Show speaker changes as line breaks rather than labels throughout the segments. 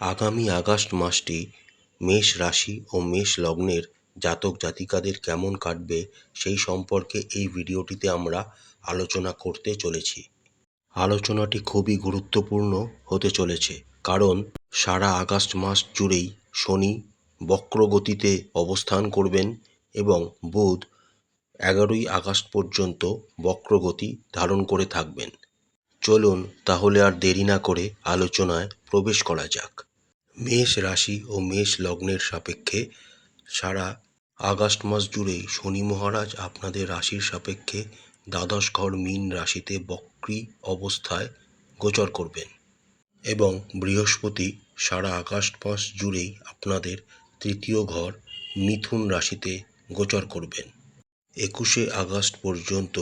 আগামী আগস্ট মাসটি মেষ রাশি ও মেষ লগ্নের জাতক জাতিকাদের কেমন কাটবে সেই সম্পর্কে এই ভিডিওটিতে আমরা আলোচনা করতে চলেছি। আলোচনাটি খুবই গুরুত্বপূর্ণ হতে চলেছে, কারণ সারা আগস্ট মাস জুড়েই শনি বক্রগতিতে অবস্থান করবেন এবং বুধ এগারোই আগস্ট পর্যন্ত বক্রগতি ধারণ করে থাকবেন। চলুন তাহলে আর দেরি না করে আলোচনায় প্রবেশ করা যাক। মেষ রাশি ও মেষ লগ্নের সাপেক্ষে সারা আগস্ট মাস জুড়েই শনি মহারাজ আপনাদের রাশির সাপেক্ষে দ্বাদশ ঘর মীন রাশিতে বক্রী অবস্থায় গোচর করবেন এবং বৃহস্পতি সারা আগস্ট মাস জুড়েই আপনাদের তৃতীয় ঘর মিথুন রাশিতে গোচর করবেন। একুশে আগস্ট পর্যন্ত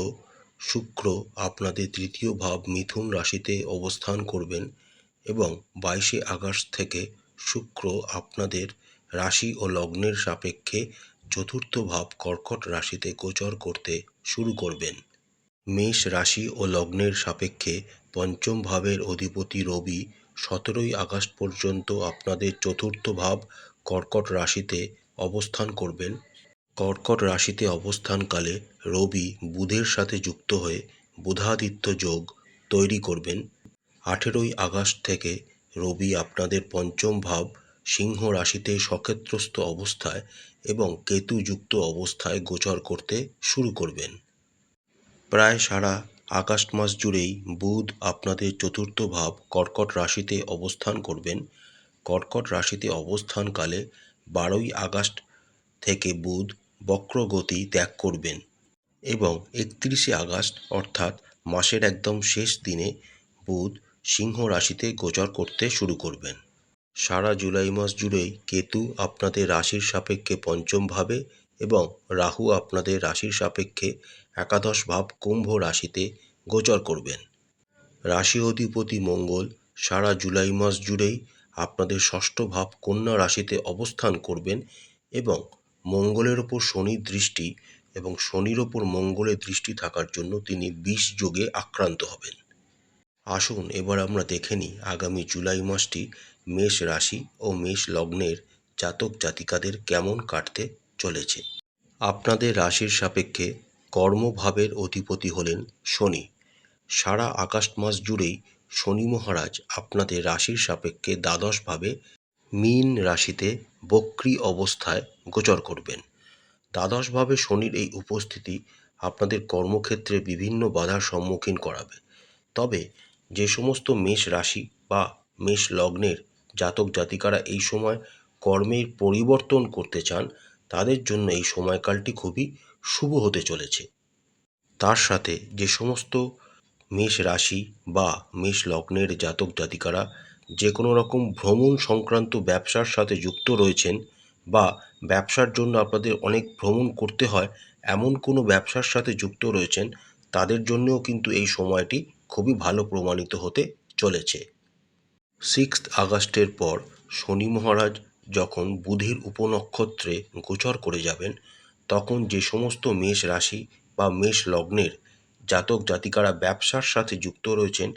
শুক্র আপনাদের তৃতীয় ভাব মিথুন রাশিতে অবস্থান করবেন এবং বাইশে আগস্ট থেকে শুক্র আপনাদের রাশি ও লগ্নের সাপেক্ষে চতুর্থ ভাব কর্কট রাশিতে গোচর করতে শুরু করবেন। মেষ রাশি ও লগ্নের সাপেক্ষে পঞ্চম ভাবের অধিপতি রবি সতেরোই আগস্ট পর্যন্ত আপনাদের চতুর্থ ভাব কর্কট রাশিতে অবস্থান করবেন। কর্কট রাশিতে অবস্থানকালে রবি বুধের সাথে যুক্ত হয়ে বুধাদিত্য যোগ তৈরি করবেন। আঠেরোই আগস্ট থেকে রবি আপনাদের পঞ্চম ভাব, সিংহ রাশিতে সক্ষেত্রস্থ অবস্থায় এবং কেতুযুক্ত অবস্থায় গোচর করতে শুরু করবেন। প্রায় সারা আগস্ট মাস জুড়েই বুধ আপনাদের চতুর্থ ভাব কর্কট রাশিতে অবস্থান করবেন। কর্কট রাশিতে অবস্থানকালে বারোই আগস্ট থেকে বুধ বক্রগতি ত্যাগ করবেন এবং একত্রিশে আগস্ট অর্থাৎ মাসের একদম শেষ দিনে বুধ সিংহ রাশিতে গোচর করতে শুরু করবেন। সারা জুলাই মাস জুড়েই কেতু আপনাদের রাশির সাপেক্ষে পঞ্চম ভাবে এবং রাহু আপনাদের রাশির সাপেক্ষে একাদশ ভাব কুম্ভ রাশিতে গোচর করবেন। রাশি অধিপতি মঙ্গল সারা জুলাই মাস জুড়েই আপনাদের ষষ্ঠ ভাব কন্যা রাশিতে অবস্থান করবেন এবং মঙ্গলের ওপর শনির দৃষ্টি এবং শনির ওপর মঙ্গলের দৃষ্টি থাকার জন্য তিনি বিষ যোগে আক্রান্ত হবেন। আসুন এবার আমরা দেখে নিই আগামী জুলাই মাসটি মেষ রাশি ও মেষ লগ্নের জাতক জাতিকাদের কেমন কাটতে চলেছে। আপনাদের রাশির সাপেক্ষে কর্মভাবের অধিপতি হলেন শনি। সারা আগস্ট মাস জুড়েই শনি মহারাজ আপনাদের রাশির সাপেক্ষে দ্বাদশভাবে মীন রাশিতে বক্রী অবস্থায় গোচর করবেন। দ্বাদশভাবে শনির এই উপস্থিতি আপনাদের কর্মক্ষেত্রে বিভিন্ন বাধার সম্মুখীন করাবে। তবে যে সমস্ত মেষ রাশি বা মেষ লগ্নের জাতক জাতিকারা এই সময় কর্মের পরিবর্তন করতে চান, তাদের জন্য এই সময়কালটি খুবই শুভ হতে চলেছে। তার সাথে যে সমস্ত মেষ রাশি বা মেষ লগ্নের জাতক জাতিকারা যে কোনো রকম ভ্রমণ সংক্রান্ত ব্যবসার সাথে যুক্ত রয়েছেন বা ব্যবসার জন্য আপনাদের অনেক ভ্রমণ করতে হয়, এমন কোনো ব্যবসার সাথে যুক্ত রয়েছেন, তাদের জন্যও কিন্তু এই সময়টি খুবই ভালো প্রমাণিত হতে চলেছে। সিক্স আগস্টের পর শনি মহারাজ যখন বুধের উপনক্ষত্রে গোচর করে যাবেন, তখন যে সমস্ত মেষ রাশি বা মেষ লগ্নের জাতক জাতিকারা ব্যবসার সাথে যুক্ত রয়েছেন,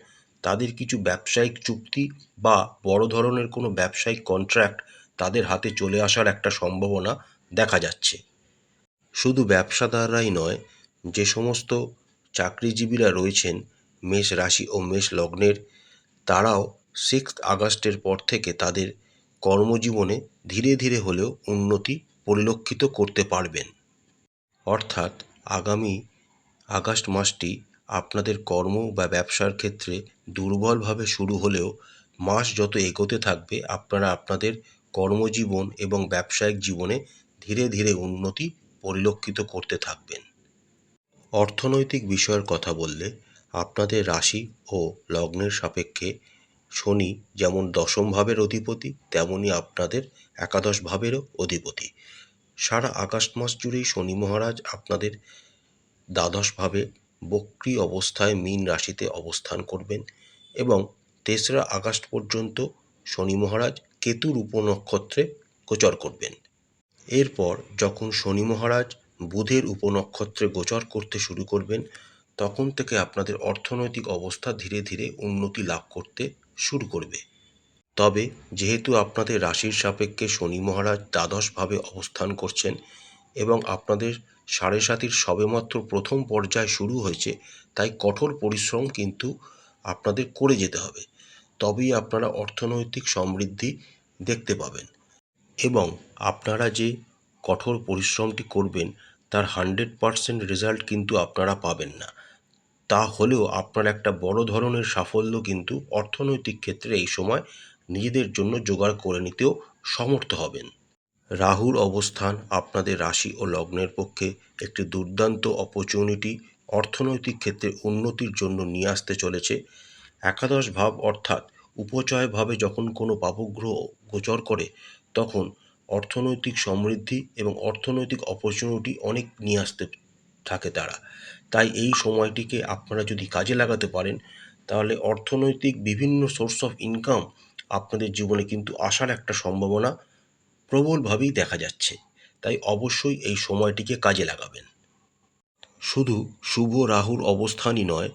তাদের কিছু ব্যবসায়িক চুক্তি বা বড় ধরনের কোনো ব্যবসায়িক কন্ট্রাক্ট তাদের হাতে চলে আসার একটা সম্ভাবনা দেখা যাচ্ছে। শুধু ব্যবসাদাররাই নয়, যে সমস্ত চাকরিজীবীরা রয়েছেন মেষ রাশি ও মেষ লগ্নের তারাও সিক্স আগস্টের পর থেকে তাদের কর্মজীবনে ধীরে ধীরে হলেও উন্নতি পরিলক্ষিত করতে পারবেন। অর্থাৎ আগামী আগস্ট মাসটি আপনাদের কর্ম বা ব্যবসার ক্ষেত্রে দুর্বলভাবে শুরু হলেও মাস যত এগোতে থাকবে, আপনারা আপনাদের কর্মজীবন এবং ব্যবসায়িক জীবনে ধীরে ধীরে উন্নতি পরিলক্ষিত করতে থাকবেন। অর্থনৈতিক বিষয়ের কথা বললে আপনাদের রাশি ও লগ্নের সাপেক্ষে শনি যেমন দশম ভাবের অধিপতি তেমনই আপনাদের একাদশ ভাবেরও অধিপতি। সারা আগস্ট মাস জুড়েই শনি মহারাজ আপনাদের দ্বাদশভাবে বক্রি অবস্থায় মীন রাশিতে অবস্থান করবেন এবং তেসরা আগস্ট পর্যন্ত শনি মহারাজ কেতুর উপনক্ষত্রে গোচর করবেন। এরপর যখন শনি মহারাজ বুধের উপনক্ষত্রে গোচর করতে শুরু করবেন তখন থেকে আপনাদের অর্থনৈতিক অবস্থা ধীরে ধীরে উন্নতি লাভ করতে শুরু করবে। তবে যেহেতু আপনাদের রাশির সাপেক্ষে শনি মহারাজ দ্বাদশভাবে অবস্থান করছেন এবং আপনাদের সাড়ে সাতির সবেমাত্র প্রথম পর্যায় শুরু হয়েছে, তাই কঠোর পরিশ্রম কিন্তু আপনাদের করে যেতে হবে। তবেই আপনারা অর্থনৈতিক সমৃদ্ধি দেখতে পাবেন এবং আপনারা যে কঠোর পরিশ্রমটি করবেন, তার হান্ড্রেড পারসেন্ট রেজাল্ট কিন্তু আপনারা পাবেন না। তা হলেও আপনারা একটা বড় ধরনের সাফল্য কিন্তু অর্থনৈতিক ক্ষেত্রে এই সময় নিজেদের জন্য জোগাড় করে নিতেও সমর্থ হবেন। রাহুর অবস্থান, আপনাদের রাশি ও লগ্নের পক্ষে একটি দুর্দান্ত অপরচুনিটি অর্থনৈতিক ক্ষেত্রে উন্নতির জন্য নিয়ে আসতে চলেছে। একাদশ ভাব অর্থাৎ উপচয়ভাবে যখন কোনো পাপগ্রহ গোচর করে, তখন অর্থনৈতিক সমৃদ্ধি এবং অর্থনৈতিক অপরচুনিটি অনেক নিয়ে আসতে থাকে তারা। তাই এই সময়টিকে আপনারা যদি কাজে লাগাতে পারেন, তাহলে অর্থনৈতিক বিভিন্ন সোর্স অফ ইনকাম আপনাদের জীবনে কিন্তু আসার একটা সম্ভাবনা প্রবলভাবেই দেখা যাচ্ছে। তাই অবশ্যই এই সময়টিকে কাজে লাগাবেন। শুধু শুভ রাহুর অবস্থানই নয়,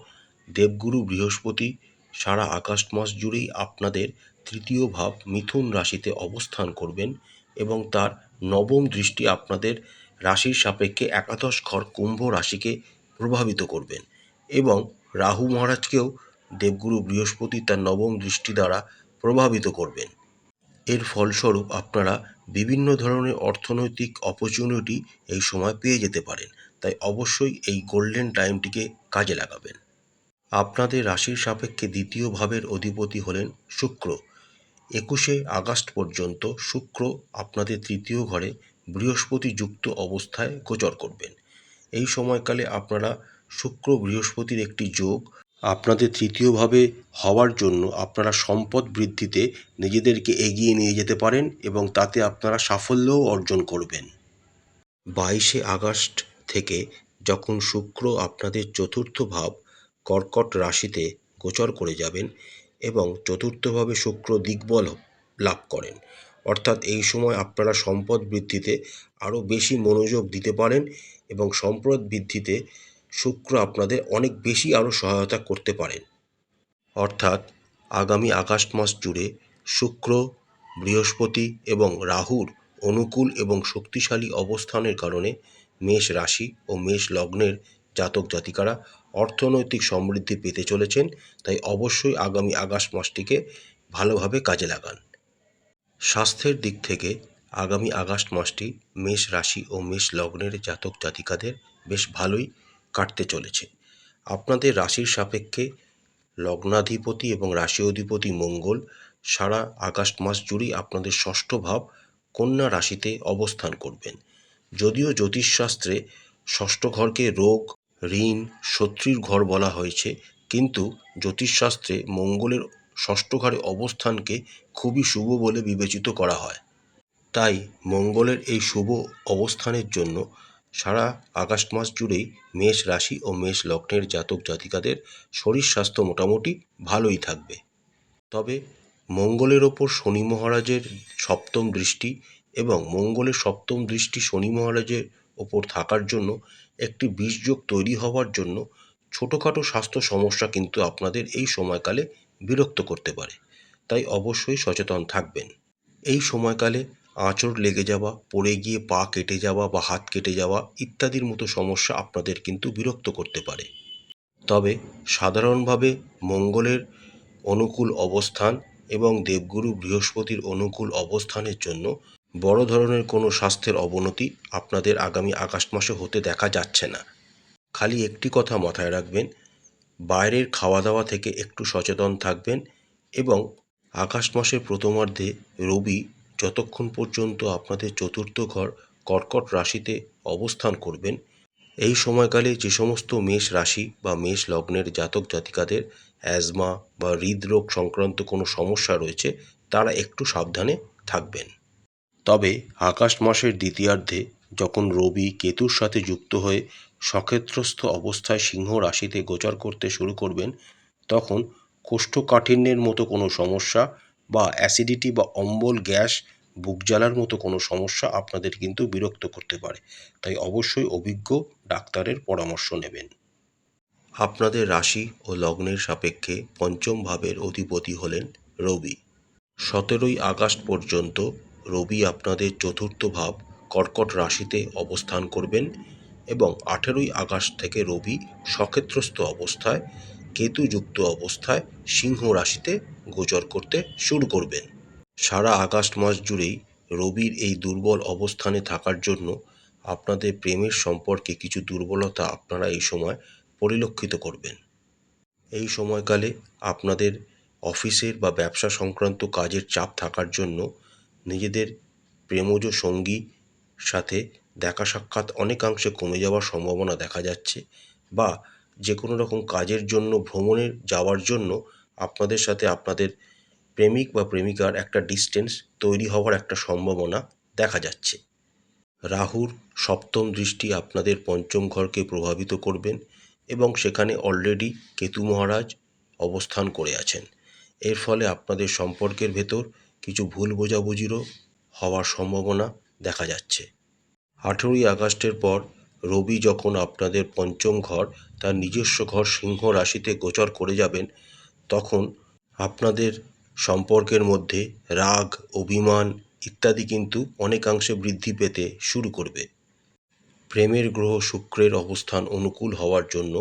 দেবগুরু বৃহস্পতি সারা আগস্ট মাস জুড়েই আপনাদের তৃতীয় ভাব মিথুন রাশিতে অবস্থান করবেন এবং তার নবম দৃষ্টি আপনাদের রাশির সাপেক্ষে একাদশ ঘর কুম্ভ রাশিকে প্রভাবিত করবেন এবং রাহু মহারাজকেও দেবগুরু বৃহস্পতি তার নবম দৃষ্টি দ্বারা প্রভাবিত করবেন। এর ফলস্বরূপ আপনারা বিভিন্ন ধরনের অর্থনৈতিক অপরচুনিটি এই সময় পেয়ে যেতে পারেন, তাই অবশ্যই এই গোল্ডেন টাইমটিকে কাজে লাগাবেন। আপনাদের রাশির সাপেক্ষে দ্বিতীয় ভাবের অধিপতি হলেন শুক্র। একুশে আগস্ট পর্যন্ত শুক্র আপনাদের তৃতীয় ঘরে বৃহস্পতি যুক্ত অবস্থায় গোচর করবেন। এই সময়কালে আপনারা শুক্র বৃহস্পতির একটি যোগ আপনাদের তৃতীয়ভাবে হওয়ার জন্য আপনারা সম্পদ বৃদ্ধিতে নিজেদেরকে এগিয়ে নিয়ে যেতে পারেন এবং তাতে আপনারা সাফল্যও অর্জন করবেন। বাইশে আগস্ট থেকে যখন শুক্র আপনাদের চতুর্থ ভাব কর্কট রাশিতে গোচর করে যাবেন এবং চতুর্থভাবে শুক্র দিগ্বল লাভ করেন অর্থাৎ এই সময় আপনারা সম্পদ বৃদ্ধিতে আরও বেশি মনোযোগ দিতে পারেন এবং সম্পদ বৃদ্ধিতে শুক্র আপনাদের অনেক বেশি আরও সহায়তা করতে পারেন। অর্থাৎ আগামী আগস্ট মাস জুড়ে শুক্র, বৃহস্পতি এবং রাহুর অনুকূল এবং শক্তিশালী অবস্থানের কারণে মেষ রাশি ও মেষ লগ্নের জাতক জাতিকারা অর্থনৈতিক সমৃদ্ধি পেতে চলেছেন। তাই অবশ্যই আগামী আগস্ট মাসটিকে ভালোভাবে কাজে লাগান। স্বাস্থ্যের দিক থেকে আগামী আগস্ট মাসটি মেষ রাশি ও মেষ লগ্নের জাতক জাতিকাদের বেশ ভালোই কাটতে চলেছে। আপনাদের রাশির সাপেক্ষে লগ্নাধিপতি এবং রাশি অধিপতি মঙ্গল সারা আগস্ট মাস জুড়েই আপনাদের ষষ্ঠ ভাব কন্যা রাশিতে অবস্থান করবেন। যদিও জ্যোতিষশাস্ত্রে ষষ্ঠ ঘরকে রোগ, ঋণ, শত্রুর ঘর বলা হয়েছে, কিন্তু জ্যোতিষশাস্ত্রে মঙ্গলের ষষ্ঠ ঘরে অবস্থানকে খুবই শুভ বলে বিবেচিত করা হয়। তাই মঙ্গলের এই শুভ অবস্থানের জন্য সারা আগস্ট মাস জুড়েই মেষ রাশি ও মেষ লগ্নের জাতক জাতিকাদের শরীর স্বাস্থ্য মোটামুটি ভালোই থাকবে। তবে মঙ্গলের ওপর শনি মহারাজের সপ্তম দৃষ্টি এবং মঙ্গলের সপ্তম দৃষ্টি শনি মহারাজের ওপর থাকার জন্য একটি বীজযোগ তৈরি হওয়ার জন্য ছোটোখাটো স্বাস্থ্য সমস্যা কিন্তু আপনাদের এই সময়কালে বিরক্ত করতে পারে। তাই অবশ্যই সচেতন থাকবেন। এই সময়কালে আঁচড় লেগে যাওয়া, পড়ে গিয়ে পা কেটে যাওয়া বা হাত কেটে যাওয়া ইত্যাদির মতো সমস্যা আপনাদের কিন্তু বিরক্ত করতে পারে। তবে সাধারণভাবে মঙ্গলের অনুকূল অবস্থান এবং দেবগুরু বৃহস্পতির অনুকূল অবস্থানের জন্য বড় ধরনের কোনো স্বাস্থ্যের অবনতি আপনাদের আগামী আগস্ট মাসে হতে দেখা যাচ্ছে না। খালি একটি কথা মাথায় রাখবেন বাইরের খাওয়া দাওয়া থেকে একটু সচেতন থাকবেন এবং আগস্ট মাসের প্রথমার্ধে রবি যতক্ষণ পর্যন্ত আপনাদের চতুর্থ ঘর কর্কট রাশিতে অবস্থান করবেন, এই সময়কালে যে সমস্ত মেষ রাশি বা মেষ লগ্নের জাতক জাতিকাদের অ্যাজমা বা হৃদরোগ সংক্রান্ত কোনো সমস্যা রয়েছে, তারা একটু সাবধানে থাকবেন। তবে আকাশ মাসের দ্বিতীয়ার্ধে যখন রবি কেতুর সাথে যুক্ত হয়ে সক্ষেত্রস্থ অবস্থায় সিংহ রাশিতে গোচর করতে শুরু করবেন, তখন কোষ্ঠকাঠিন্যের মতো কোনো সমস্যা বা অ্যাসিডিটি বা অম্বল, গ্যাস, বুক জ্বালার মতো কোনো সমস্যা আপনাদের কিন্তু বিরক্ত করতে পারে। তাই অবশ্যই অভিজ্ঞ ডাক্তারের পরামর্শ নেবেন। আপনাদের রাশি ও লগ্নের সাপেক্ষে পঞ্চম ভাবের অধিপতি হলেন রবি। সতেরোই আগস্ট পর্যন্ত রবি আপনাদের চতুর্থ ভাব কর্কট রাশিতে অবস্থান করবেন এবং আঠেরোই আগস্ট থেকে রবি সক্ষেত্রস্থ অবস্থায়, কেতুযুক্ত অবস্থায় সিংহ রাশিতে গোচর করতে শুরু করবেন। সারা আগস্ট মাস জুড়েই রবির এই দুর্বল অবস্থানে থাকার জন্য আপনাদের প্রেমের সম্পর্কে কিছু দুর্বলতা আপনারা এই সময় পরিলক্ষিত করবেন। এই সময়কালে আপনাদের অফিসের বা ব্যবসা সংক্রান্ত কাজের চাপ থাকার জন্য নিজেদের প্রেমজ সঙ্গী সাথে দেখা সাক্ষাৎ অনেকাংশে কমে যাওয়ার সম্ভাবনা দেখা যাচ্ছে বা যে কোনো রকম কাজের জন্য, ভ্রমণে যাওয়ার জন্য আপনাদের সাথে আপনাদের প্রেমিক বা প্রেমিকার একটা ডিস্টেন্স তৈরি হওয়ার একটা সম্ভাবনা দেখা যাচ্ছে। রাহুর সপ্তম দৃষ্টি আপনাদের পঞ্চম ঘরকে প্রভাবিত করবেন এবং সেখানে অলরেডি কেতু মহারাজ অবস্থান করে আছেন। এর ফলে আপনাদের সম্পর্কের ভেতর কিছু ভুল বোঝাবুঝিরও হওয়ার সম্ভাবনা দেখা যাচ্ছে। আঠেরোই আগস্টের পর রবি যখন আপনাদের পঞ্চম ঘর, তার নিজস্ব ঘর সিংহ রাশিতে গোচর করে যাবেন, তখন আপনাদের সম্পর্কের মধ্যে রাগ, অভিমান ইত্যাদি কিন্তু অনেকাংশে বৃদ্ধি পেতে শুরু করবে। প্রেমের গ্রহ শুক্রের অবস্থান অনুকূল হওয়ার জন্য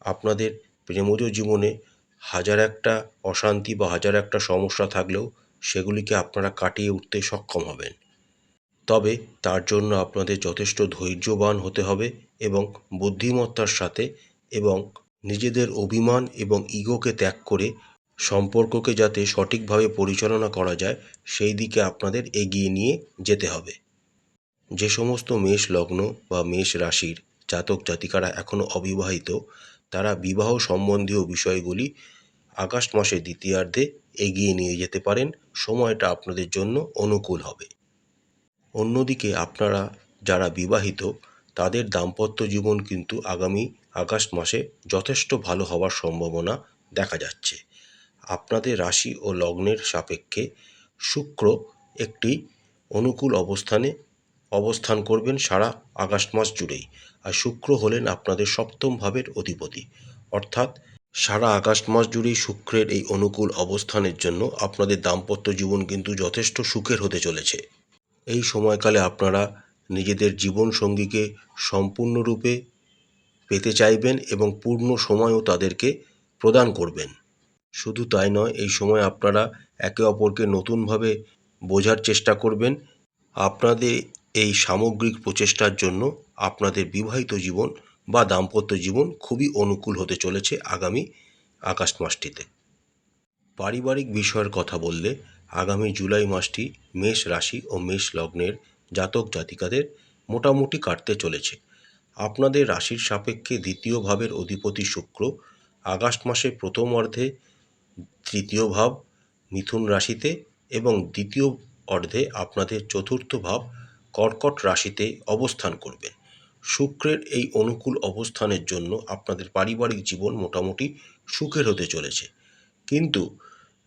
আপনাদের প্রেমজ জীবনে হাজার একটা অশান্তি বা হাজার একটা সমস্যা থাকলেও সেগুলিকে আপনারা কাটিয়ে উঠতে সক্ষম হবেন। তবে তার জন্য আপনাদের যথেষ্ট ধৈর্যবান হতে হবে এবং বুদ্ধিমত্তার সাথে এবং নিজেদের অভিমান এবং ইগোকে ত্যাগ করে সম্পর্ককে যাতে সঠিকভাবে পরিচালনা করা যায়, সেই দিকে আপনাদের এগিয়ে নিয়ে যেতে হবে। যে সমস্ত মেষ লগ্ন বা মেষ রাশির জাতক জাতিকারা এখনও অবিবাহিত, তারা বিবাহ সম্বন্ধীয় বিষয়গুলি আগস্ট মাসের দ্বিতীয়ার্ধে এগিয়ে নিয়ে যেতে পারেন। সময়টা আপনাদের জন্য অনুকূল হবে। অন্যদিকে আপনারা যারা বিবাহিত, তাদের দাম্পত্য জীবন কিন্তু আগামী আগস্ট মাসে যথেষ্ট ভালো হওয়ার সম্ভাবনা দেখা যাচ্ছে। আপনাদের রাশি ও লগ্নের সাপেক্ষে শুক্র একটি অনুকূল অবস্থানে অবস্থান করবেন সারা আগস্ট মাস জুড়েই। আর শুক্র হলেন আপনাদের সপ্তম ভাবের অধিপতি। অর্থাৎ সারা আগস্ট মাস জুড়েই শুক্রের এই অনুকূল অবস্থানের জন্য আপনাদের দাম্পত্য জীবন কিন্তু যথেষ্ট সুখের হতে চলেছে। এই সময়কালে আপনারা নিজেদের জীবন সঙ্গীকে সম্পূর্ণরূপে পেতে চাইবেন এবং পূর্ণ সময়ও তাদেরকে প্রদান করবেন। শুধু তাই নয়, এই সময় আপনারা একে অপরকে নতুনভাবে বোঝার চেষ্টা করবেন। আপনাদের এই সামগ্রিক প্রচেষ্টার জন্য আপনাদের বিবাহিত জীবন বা দাম্পত্য জীবন খুবই অনুকূল হতে চলেছে আগামী আগস্ট মাসটিতে। পারিবারিক বিষয়ের কথা বললে আগামী জুলাই মাসটি মেষ রাশি ও মেষ লগ্নের জাতক জাতিকাদের মোটামুটি কাটতে চলেছে। আপনাদের রাশির সাপেক্ষে দ্বিতীয় ভাবের অধিপতি শুক্র, আগস্ট মাসে প্রথম অর্ধে তৃতীয় ভাব মিথুন রাশিতে এবং দ্বিতীয় অর্ধে আপনাদের চতুর্থ ভাব কর্কট রাশিতে অবস্থান করবেন। শুক্রের এই অনুকূল অবস্থানের জন্য আপনাদের পারিবারিক জীবন মোটামুটি সুখের হতে চলেছে। কিন্তু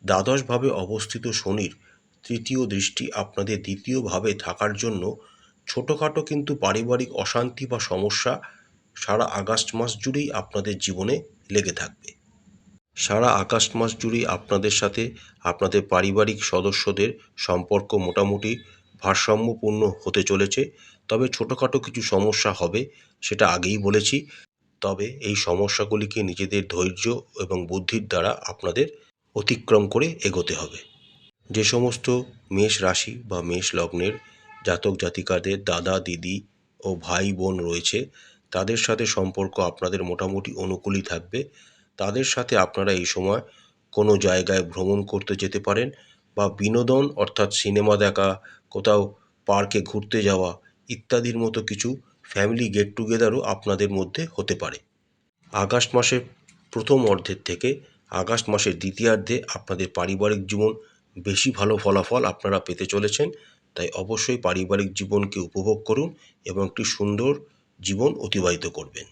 দ্বাদশভাবে অবস্থিত শনির তৃতীয় দৃষ্টি আপনাদের দ্বিতীয়ভাবে থাকার জন্য ছোটোখাটো কিন্তু পারিবারিক অশান্তি বা সমস্যা সারা আগস্ট মাস জুড়েই আপনাদের জীবনে লেগে থাকবে। সারা আগস্ট মাস জুড়েই আপনাদের সাথে আপনাদের পারিবারিক সদস্যদের সম্পর্ক মোটামুটি ভারসাম্যপূর্ণ হতে চলেছে। তবে ছোটোখাটো কিছু সমস্যা হবে, সেটা আগেই বলেছি। তবে এই সমস্যাগুলিকে নিজেদের ধৈর্য এবং বুদ্ধির দ্বারা আপনাদের অতিক্রম করে এগোতে হবে। যে সমস্ত মেষ রাশি বা মেষ লগ্নের জাতক জাতিকাদের দাদা, দিদি ও ভাই বোন রয়েছে, তাদের সাথে সম্পর্ক আপনাদের মোটামুটি অনুকূলই থাকবে। তাদের সাথে আপনারা এই সময় কোনো জায়গায় ভ্রমণ করতে যেতে পারেন বা বিনোদন অর্থাৎ সিনেমা দেখা, কোথাও পার্কে ঘুরতে যাওয়া ইত্যাদির মতো কিছু ফ্যামিলি গেট টুগেদারও আপনাদের মধ্যে হতে পারে। আগস্ট মাসের প্রথম অর্ধের থেকে আগস্ট মাসের দ্বিতীয়ার্ধে আপনাদের পারিবারিক জীবন বেশি ভালো ফলাফল আপনারা পেতে চলেছেন। তাই অবশ্যই পারিবারিক জীবনকে উপভোগ করুন এবং একটি সুন্দর জীবন অতিবাহিত করবেন।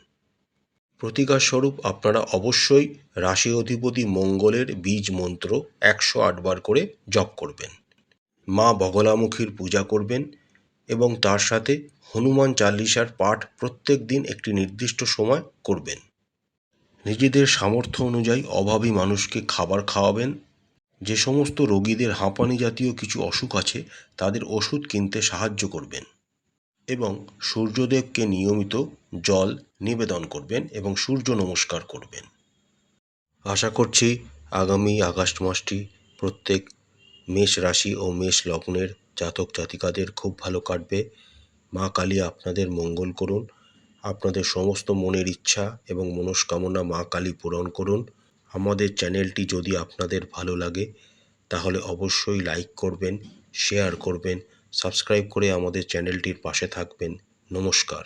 প্রতিকার স্বরূপ আপনারা অবশ্যই রাশি অধিপতি মঙ্গলের বীজ মন্ত্র একশো আটবার করে জপ করবেন। মা বগলামুখীর পূজা করবেন এবং তার সাথে হনুমান চাল্লিশার পাঠ প্রত্যেক দিন একটি নির্দিষ্ট সময় করবেন। নিজেদের সামর্থ্য অনুযায়ী অভাবী মানুষকে খাবার খাওয়াবেন। যে সমস্ত রোগীদের হাঁপানি জাতীয় কিছু অসুখ আছে, তাদের ওষুধ কিনতে সাহায্য করবেন এবং সূর্যদেবকে নিয়মিত জল নিবেদন করবেন এবং সূর্য নমস্কার করবেন। আশা করছি আগামী আগস্ট মাসটি প্রত্যেক মেষ রাশি ও মেষ লগ্নের জাতক জাতিকাদের খুব ভালো কাটবে। মা কালী আপনাদের মঙ্গল করুন। আপনাদের সমস্ত মনের ইচ্ছা এবং মনস্কামনা মা কালী পূরণ করুন। আমাদের চ্যানেলটি যদি আপনাদের ভালো লাগে, তাহলে অবশ্যই লাইক করবেন, শেয়ার করবেন, সাবস্ক্রাইব করে আমাদের চ্যানেলটির পাশে থাকবেন। নমস্কার।